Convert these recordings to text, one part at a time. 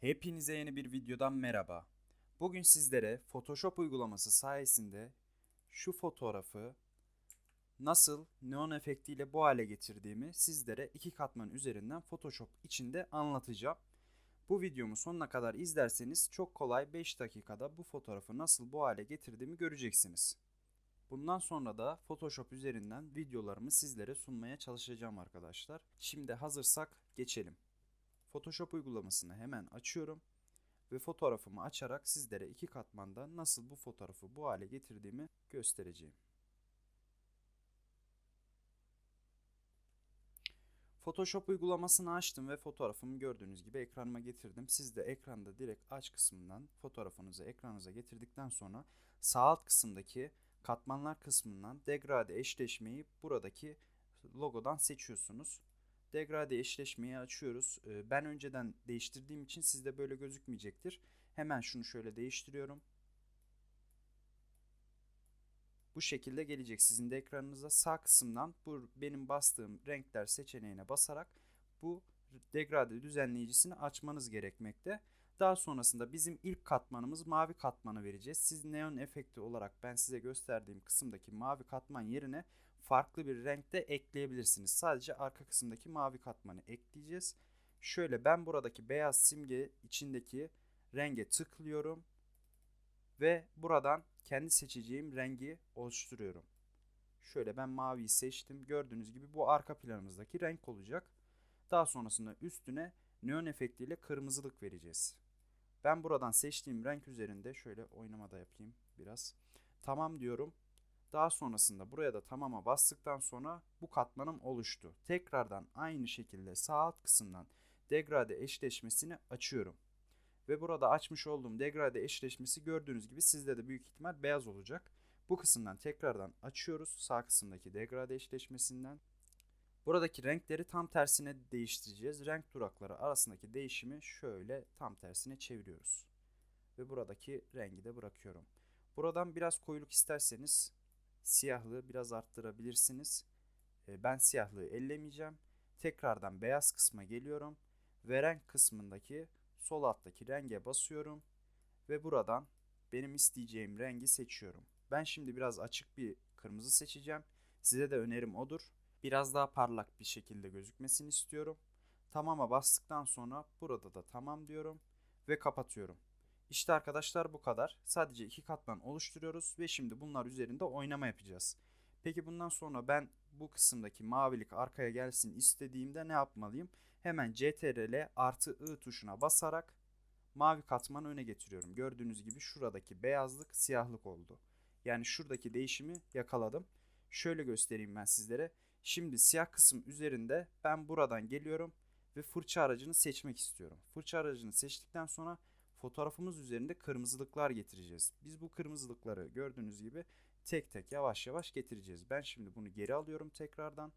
Hepinize yeni bir videodan merhaba. Bugün sizlere Photoshop uygulaması sayesinde şu fotoğrafı nasıl neon efektiyle bu hale getirdiğimi sizlere iki katman üzerinden Photoshop içinde anlatacağım. Bu videomu sonuna kadar izlerseniz çok kolay 5 dakikada bu fotoğrafı nasıl bu hale getirdiğimi göreceksiniz. Bundan sonra da Photoshop üzerinden videolarımı sizlere sunmaya çalışacağım arkadaşlar. Şimdi hazırsak geçelim. Photoshop uygulamasını hemen açıyorum ve fotoğrafımı açarak sizlere iki katmanda nasıl bu fotoğrafı bu hale getirdiğimi göstereceğim. Photoshop uygulamasını açtım ve fotoğrafımı gördüğünüz gibi ekranıma getirdim. Siz de ekranda direkt aç kısmından fotoğrafınızı ekranınıza getirdikten sonra sağ alt kısımdaki katmanlar kısmından degrade eşleşmeyi buradaki logodan seçiyorsunuz. Degrade eşleşmeyi açıyoruz. Ee, ben önceden değiştirdiğim için sizde böyle gözükmeyecektir. Hemen şunu şöyle değiştiriyorum. Bu şekilde gelecek sizin de ekranınıza sağ kısımdan bu benim bastığım renkler seçeneğine basarak bu degrade düzenleyicisini açmanız gerekmekte. Daha sonrasında bizim ilk katmanımız mavi katmanı vereceğiz. Siz neon efekti olarak ben size gösterdiğim kısımdaki mavi katman yerine farklı bir renkte ekleyebilirsiniz. Sadece arka kısımdaki mavi katmanı ekleyeceğiz. Şöyle ben buradaki beyaz simge içindeki renge tıklıyorum ve buradan kendi seçeceğim rengi oluşturuyorum. Şöyle ben maviyi seçtim. Gördüğünüz gibi bu arka planımızdaki renk olacak. Daha sonrasında üstüne neon efektiyle kırmızılık vereceğiz. Ben buradan seçtiğim renk üzerinde şöyle oynama da yapayım biraz. Tamam diyorum. Daha sonrasında buraya da tamama bastıktan sonra bu katmanım oluştu. Tekrardan aynı şekilde sağ alt kısımdan degrade eşleşmesini açıyorum. Ve burada açmış olduğum degrade eşleşmesi gördüğünüz gibi sizde de büyük ihtimal beyaz olacak. Bu kısımdan tekrardan açıyoruz sağ kısımdaki degrade eşleşmesinden. Buradaki renkleri tam tersine değiştireceğiz. Renk durakları arasındaki değişimi şöyle tam tersine çeviriyoruz. Ve buradaki rengi de bırakıyorum. Buradan biraz koyuluk isterseniz siyahlığı biraz arttırabilirsiniz. Ee, ben siyahlığı ellemeyeceğim. Tekrardan beyaz kısma geliyorum. Ve renk kısmındaki sol alttaki renge basıyorum. Ve buradan benim isteyeceğim rengi seçiyorum. Ben şimdi biraz açık bir kırmızı seçeceğim. Size de önerim odur. Biraz daha parlak bir şekilde gözükmesini istiyorum. Tamama bastıktan sonra burada da tamam diyorum ve kapatıyorum. İşte arkadaşlar bu kadar. Sadece iki katman oluşturuyoruz ve şimdi bunlar üzerinde oynama yapacağız. Peki bundan sonra ben bu kısımdaki mavilik arkaya gelsin istediğimde ne yapmalıyım? Hemen CTRL artı I tuşuna basarak mavi katmanı öne getiriyorum. Gördüğünüz gibi şuradaki beyazlık siyahlık oldu. Yani şuradaki değişimi yakaladım. Şöyle göstereyim ben sizlere. Şimdi siyah kısım üzerinde ben buradan geliyorum ve fırça aracını seçmek istiyorum. Fırça aracını seçtikten sonra fotoğrafımız üzerinde kırmızılıklar getireceğiz. Biz bu kırmızılıkları gördüğünüz gibi tek tek yavaş yavaş getireceğiz. Ben şimdi bunu geri alıyorum tekrardan.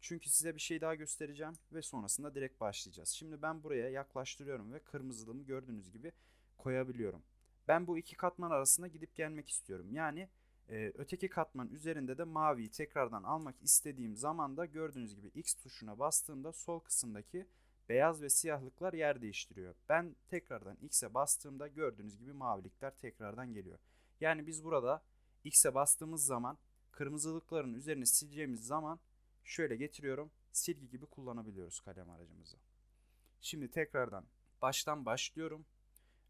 Çünkü size bir şey daha göstereceğim ve sonrasında direkt başlayacağız. Şimdi ben buraya yaklaştırıyorum ve kırmızılığımı gördüğünüz gibi koyabiliyorum. Ben bu iki katman arasında gidip gelmek istiyorum. Yani e, öteki katman üzerinde de maviyi tekrardan almak istediğim zaman da gördüğünüz gibi X tuşuna bastığımda sol kısımdaki beyaz ve siyahlıklar yer değiştiriyor. Ben tekrardan X'e bastığımda gördüğünüz gibi mavilikler tekrardan geliyor. Yani biz burada X'e bastığımız zaman kırmızılıkların üzerine sileceğimiz zaman şöyle getiriyorum. Silgi gibi kullanabiliyoruz kalem aracımızı. Şimdi tekrardan baştan başlıyorum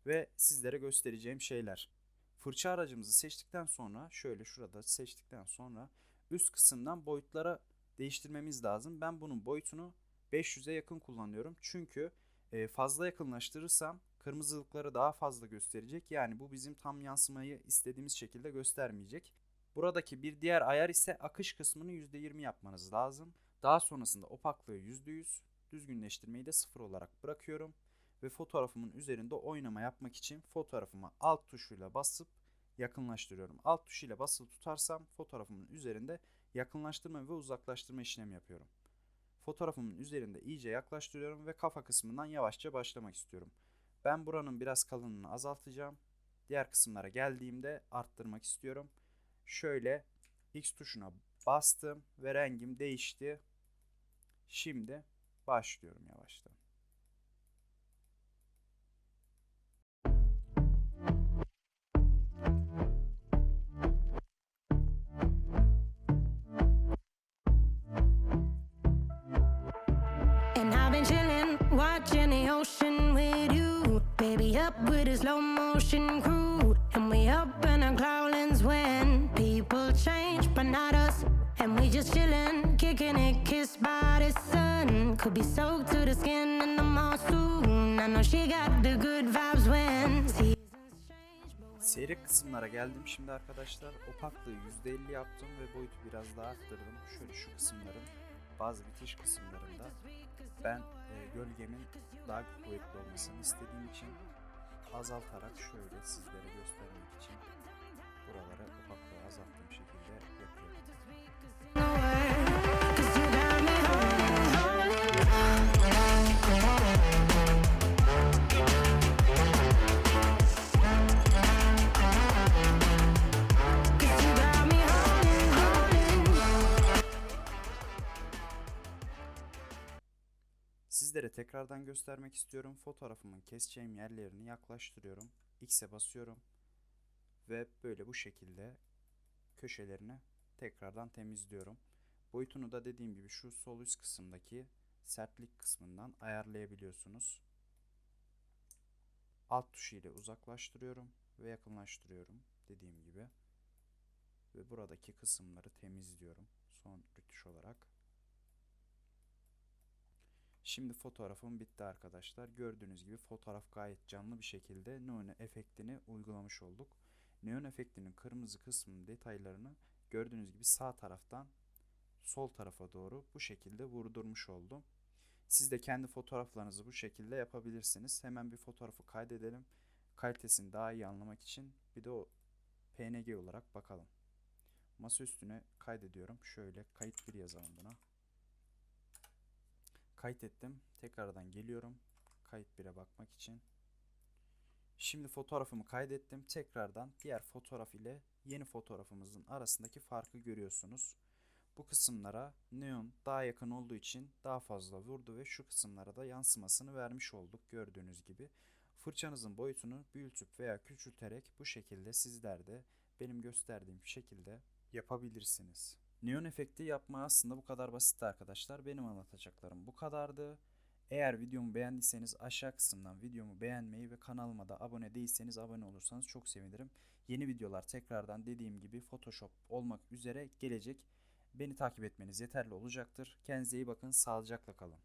ve sizlere göstereceğim şeyler. Fırça aracımızı seçtikten sonra şöyle şurada seçtikten sonra üst kısımdan boyutlara değiştirmemiz lazım. Ben bunun boyutunu 500'e yakın kullanıyorum. Çünkü e, fazla yakınlaştırırsam kırmızılıkları daha fazla gösterecek. Yani bu bizim tam yansımayı istediğimiz şekilde göstermeyecek. Buradaki bir diğer ayar ise akış kısmını %20 yapmanız lazım. Daha sonrasında opaklığı %100, düzgünleştirmeyi de sıfır olarak bırakıyorum. Ve fotoğrafımın üzerinde oynama yapmak için fotoğrafımı alt tuşuyla basıp yakınlaştırıyorum. Alt tuşuyla basılı tutarsam fotoğrafımın üzerinde yakınlaştırma ve uzaklaştırma işlemi yapıyorum. Fotoğrafımın üzerinde iyice yaklaştırıyorum ve kafa kısmından yavaşça başlamak istiyorum. Ben buranın biraz kalınlığını azaltacağım. Diğer kısımlara geldiğimde arttırmak istiyorum. Şöyle X tuşuna bastım ve rengim değişti. Şimdi başlıyorum yavaştan. A slow motion crew. And we up in our growlings when people change, but not us. And we just chillin', kicking it, kissed by the sun. Could be soaked to the skin in the mall soon. I know she got the good vibes when seasons kısımlara geldim şimdi arkadaşlar. Opaklığı %50 yaptım ve boyutu biraz daha arttırdım. Şöyle şu kısımların bazı bitiş kısımlarında ben e, gölgemin daha kuvvetli olmasını istediğim için azaltarak şöyle sizlere göstermek için Tekrardan göstermek istiyorum. Fotoğrafımın keseceğim yerlerini yaklaştırıyorum. X'e basıyorum. Ve böyle bu şekilde köşelerini tekrardan temizliyorum. Boyutunu da dediğim gibi şu sol üst kısımdaki sertlik kısmından ayarlayabiliyorsunuz. Alt tuşu ile uzaklaştırıyorum ve yakınlaştırıyorum dediğim gibi. Ve buradaki kısımları temizliyorum son rütuş olarak. Şimdi fotoğrafım bitti arkadaşlar. Gördüğünüz gibi fotoğraf gayet canlı bir şekilde neon efektini uygulamış olduk. Neon efektinin kırmızı kısmının detaylarını gördüğünüz gibi sağ taraftan sol tarafa doğru bu şekilde vurdurmuş oldum. Siz de kendi fotoğraflarınızı bu şekilde yapabilirsiniz. Hemen bir fotoğrafı kaydedelim. Kalitesini daha iyi anlamak için bir de o PNG olarak bakalım. Masa üstüne kaydediyorum. Şöyle kayıt bir yazalım buna. Kaydettim. Tekrardan geliyorum. Kayıt 1'e bakmak için. Şimdi fotoğrafımı kaydettim. Tekrardan diğer fotoğraf ile yeni fotoğrafımızın arasındaki farkı görüyorsunuz. Bu kısımlara neon daha yakın olduğu için daha fazla vurdu ve şu kısımlara da yansımasını vermiş olduk gördüğünüz gibi. Fırçanızın boyutunu büyütüp veya küçülterek bu şekilde sizler de benim gösterdiğim şekilde yapabilirsiniz. Neon efekti yapma aslında bu kadar basit arkadaşlar. Benim anlatacaklarım bu kadardı. Eğer videomu beğendiyseniz aşağı kısımdan videomu beğenmeyi ve kanalıma da abone değilseniz abone olursanız çok sevinirim. Yeni videolar tekrardan dediğim gibi Photoshop olmak üzere gelecek. Beni takip etmeniz yeterli olacaktır. Kendinize iyi bakın, sağlıcakla kalın.